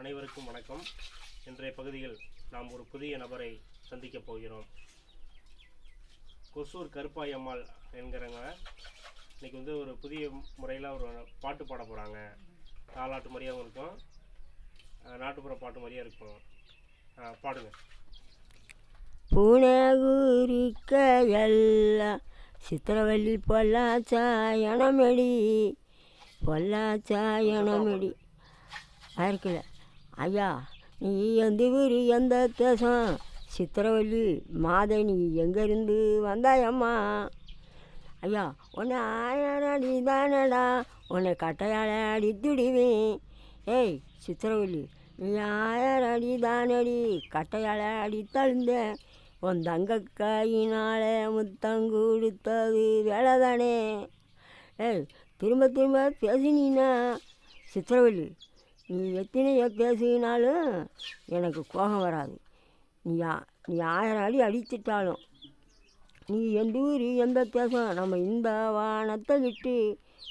அனைவருக்கும் வணக்கம். இன்றைய பகுதியில் நாம் ஒரு புதிய நபரை சந்திக்கப் போகிறோம். கொசூர் கருப்பாய் அம்மாள் என்கிறவங்க இன்னைக்கு வந்து ஒரு புதிய முறையில் ஒரு பாட்டு பாட போகிறாங்க தாலாட்டு மாதிரியாகவும் இருக்கும். நாட்டுப்புற பாட்டு மாதிரியே இருக்கும். பாடுங்க. பூனகுரிக்க எல்லாம் சித்திரவள்ளி பொல்லாச்சாயனமெடி பொல்லாச்சாயனமெடி இருக்குல்ல. ஐயா நீ எந்த ஊர் எந்த தேசம்? சித்திரவள்ளி மாதை நீ எங்கேருந்து வந்தாயம்மா? ஐயா உன்னை ஆயனடி தானடா உன்னை கட்டையால் அடித்துடுவேன். ஏய் சித்திரவள்ளி நீ ஆயரடி தானடி கட்டையால் அடித்தழுந்தேன் உன் தங்க கையினால் முத்தம் கொடுத்தது வேலை தானே ஏய் திரும்ப திரும்ப பேசினீன்னா சித்திரவள்ளி நீ எத்தனையோ பேசினாலும் எனக்கு கோபம் வராது. நீ யா நீ ஆயிரம் அடி அடிச்சிட்டாலும் நீ எந்த ஊர் எந்த தேசம் நம்ம இந்த வானத்தை விட்டு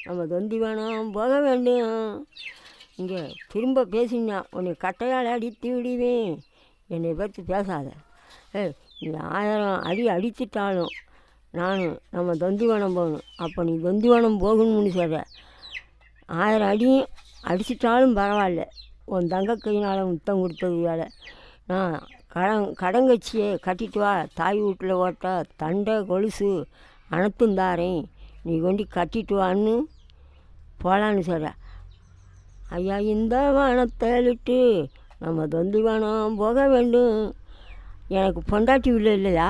நம்ம தொந்திவனம் போக வேண்டும். இங்கே திரும்ப பேசினா உன்னை கட்டையால் அடித்து விடுவேன். என்னை பற்றி பேசாத. ஏ நீ ஆயிரம் அடி அடிச்சிட்டாலும் நான் நம்ம தொந்திவனம் போகணும். அப்போ நீ தொந்திவனம் போகணும்னு சொல்கிற ஆயிரம் அடியும் அடிச்சிட்டாலும் பரவாயில்ல. உன் தங்க கையினால் முத்தம் கொடுத்தது வேலை நான் கடன் கடங்கச்சியை கட்டிட்டு வா. தாய் வீட்டில் ஓட்ட தண்டை கொலுசு அனைத்தும் தாரேன். நீ கொண்டு கட்டிட்டு வான்னு போகலான்னு சொல்கிற ஐயா இந்த வானத்தை நம்ம தொந்தி வானம் போக வேண்டும். எனக்கு பொண்டாட்டி உள்ள இல்லையா?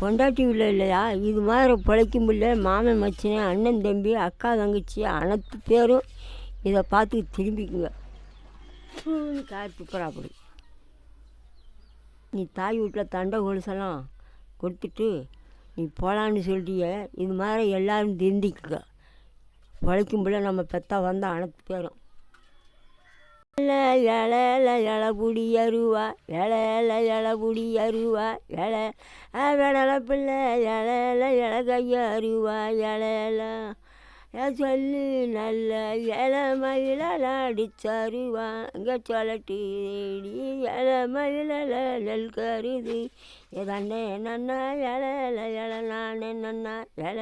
பொண்டாட்டி உள்ள இல்லையா இது மாதிரி பிழைக்கும் பிள்ளை மாமன் மச்சினே அண்ணன் தம்பி அக்கா தங்கச்சி அனைத்து பேரும் இதை பார்த்து திரும்பிக்குங்க கார் துப்புறா அப்படி நீ தாய் வீட்டில் தண்டை கொலுசெல்லாம் கொடுத்துட்டு நீ போகலான்னு சொல்லிட்டிய இது மாதிரி எல்லோரும் திருந்திக்குங்க பிழைக்கும் பிள்ளை நம்ம பெத்தா வந்தால் அனைத்து பேரும் இல இல இல புடி அருவா இல இல இல புடி அருவா இல விடலை பிள்ளை இலையில இல இல கைய அருவா நல்ல இல மயில அடிச்சருவா இங்கே சொல்லட்டு இல நெல் கருதி. ஏதாண்டே என்னன்னா இலையில இல நான் என்னன்னா நன்னா இல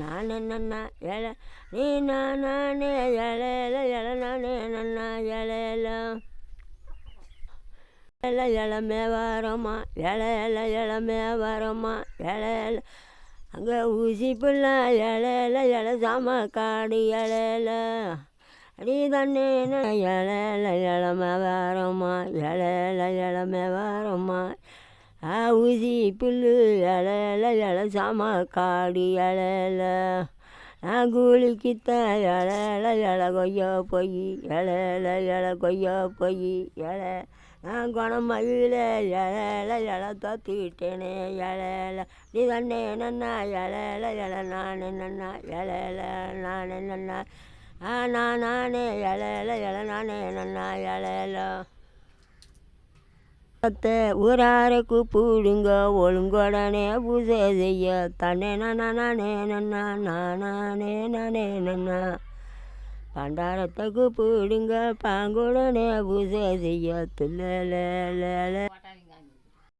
நானே நன்னா இல நீ நானே இலையில இல நானே என்னன்னா இல இல இல இளமே வரமா இல இல இளமே வரமா இல அங்கே ஊசி பிள்ளை இல இல இல சாம காடு இல இல அடி தண்ணே இல இல இளமே வரமா இல இல இளமே வரமா ஆ ஊசி புல்லு இல இல இல சாம காடு இல இல நான் கூலிக்கித்த இல இல இல கொய்யா போய் இல இல இல கொய்யா போய் இல நான் குணம் மயில இல இல இல தத்துக்கிட்டேனே நீ தண்ணே என்னண்ணா எழல எழ நான் என்னண்ணா எழல நான் என்னண்ணா ஆ நான் நானே எழல எழ நானே என்னண்ணா இல ஊரார கூப்பிடுங்க ஒழுங்கோடனே பூஜை செய்ய. தன்னே நானே நன்னா நானே நானே நன்னா பண்டாரத்தை கூப்பிடுங்க பாங்குடனே பூசை செய்ய துள்ளல